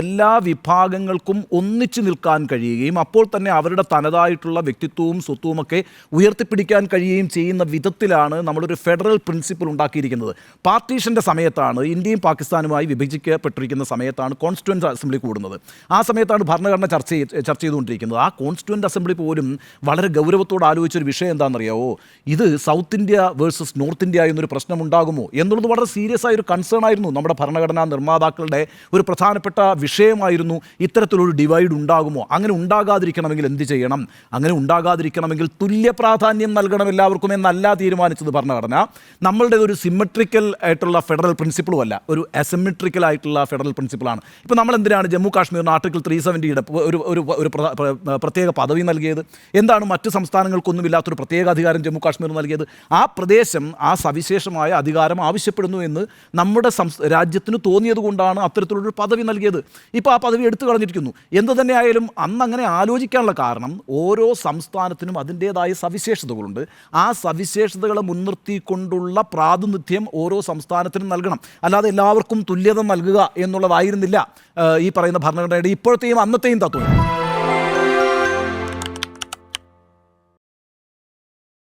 എല്ലാ വിഭാഗങ്ങൾക്കും ഒന്നിച്ചു നിൽക്കാൻ കഴിയുകയും അപ്പോൾ തന്നെ അവരുടെ തനതായിട്ടുള്ള വ്യക്തിത്വവും സ്വത്വവുമൊക്കെ ഉയർത്തിപ്പിടിക്കാൻ കഴിയുകയും ചെയ്യുന്ന വിധത്തിലാണ് നമ്മളൊരു ഫെഡറൽ പ്രിൻസിപ്പിൾ ഉണ്ടാക്കിയിരിക്കുന്നത്. പാർട്ടീഷന്റെ സമയത്താണ് ഇന്ത്യയും പാകിസ്ഥാനുമായി വിഭജിക്കപ്പെട്ടിരിക്കുന്ന സമയത്താണ് കോൺസ്റ്റിറ്റ്വന്റ് അസംബ്ലി കൂടുന്നത്. ആ സമയത്താണ് ഭരണഘടന ചർച്ച ചർച്ച ചെയ്തുകൊണ്ടിരിക്കുന്നത്. ആ കോൺസ്റ്റിറ്റ്വന്റ് അസംബ്ലി പോലും വളരെ ഗൗരവത്തോട് ആലോചിച്ചൊരു വിഷയം എന്താണെന്നറിയാവോ? ഇത് South India versus North India എന്നൊരു പ്രശ്നം ഉണ്ടാകുമോ? എന്നുള്ളത് വളരെ സീരിയസ് ആയ ഒരു കൺസേൺ ആയിരുന്നു നമ്മുടെ ഭരണഘടനാ നിർമ്മാതാക്കളുടെ ഒരു പ്രധാനപ്പെട്ട വിഷയമായിരുന്നു ഇത്തരത്തിലൊരു ഡിവൈഡ് ഉണ്ടാകുമോ? അങ്ങനെ ഉണ്ടാകാതിരിക്കണമെങ്കിൽ എന്ത് ചെയ്യണം? അങ്ങനെ ഉണ്ടാകാതിരിക്കണമെങ്കിൽ തുല്യ പ്രാധാന്യം നൽകണം എല്ലാവർക്കും എന്നല്ല തീരുമാനിച്ചത് ഭരണഘടന നമ്മളുടെ ഒരു സിമെട്രിക്കൽ ആയിട്ടുള്ള ഫെഡറൽ പ്രിൻസിപ്പിളും അല്ല ഒരു അസിമെട്രിക്കൽ ആയിട്ടുള്ള ഫെഡറൽ പ്രിൻസിപ്പിളാണ് ഇപ്പോൾ നമ്മൾ എന്തിനാണ് ജമ്മു കാശ്മീരിന് ആർട്ടിക്കിൾ ത്രീ സെവന്റിയുടെ ഒരു ഒരു ഒരു പ്ര- പ്ര- പ്രത്യേക പദവി നൽകിയത്? എന്താണ് മറ്റ് സംസ്ഥാനങ്ങൾക്കൊന്നും ഇല്ലാത്തൊരു പ്രത്യേക അധികാരം ജമ്മു കാശ്മീർ നൽകിയത്? ആ പ്രദേശം ആ സവിശേഷമായ അധികാരം ആവശ്യപ്പെടുന്നു എന്ന് നമ്മുടെ രാജ്യത്തിന് തോന്നിയത് കൊണ്ടാണ് അത്തരത്തിലുള്ളൊരു പദവി നൽകിയത്. ഇപ്പോൾ ആ പദവി എടുത്തു കളഞ്ഞിരിക്കുന്നു. എന്തു തന്നെ ആയാലും അന്ന് അങ്ങനെ ആലോചിക്കാനുള്ള കാരണം ഓരോ സംസ്ഥാനത്തിനും അതിന്റേതായ സവിശേഷതകളുണ്ട്. ആ സവിശേഷതകളെ മുൻനിർത്തിക്കൊണ്ടുള്ള പ്രാതിനിധ്യം ഓരോ സംസ്ഥാനത്തിനും നൽകണം. അല്ലാതെ എല്ലാവർക്കും തുല്യത നൽകുക എന്നുള്ളതായിരുന്നില്ല ഈ പറയുന്ന ഭരണഘടനയുടെ ഇപ്പോഴത്തെയും അന്നത്തെയും തത്വം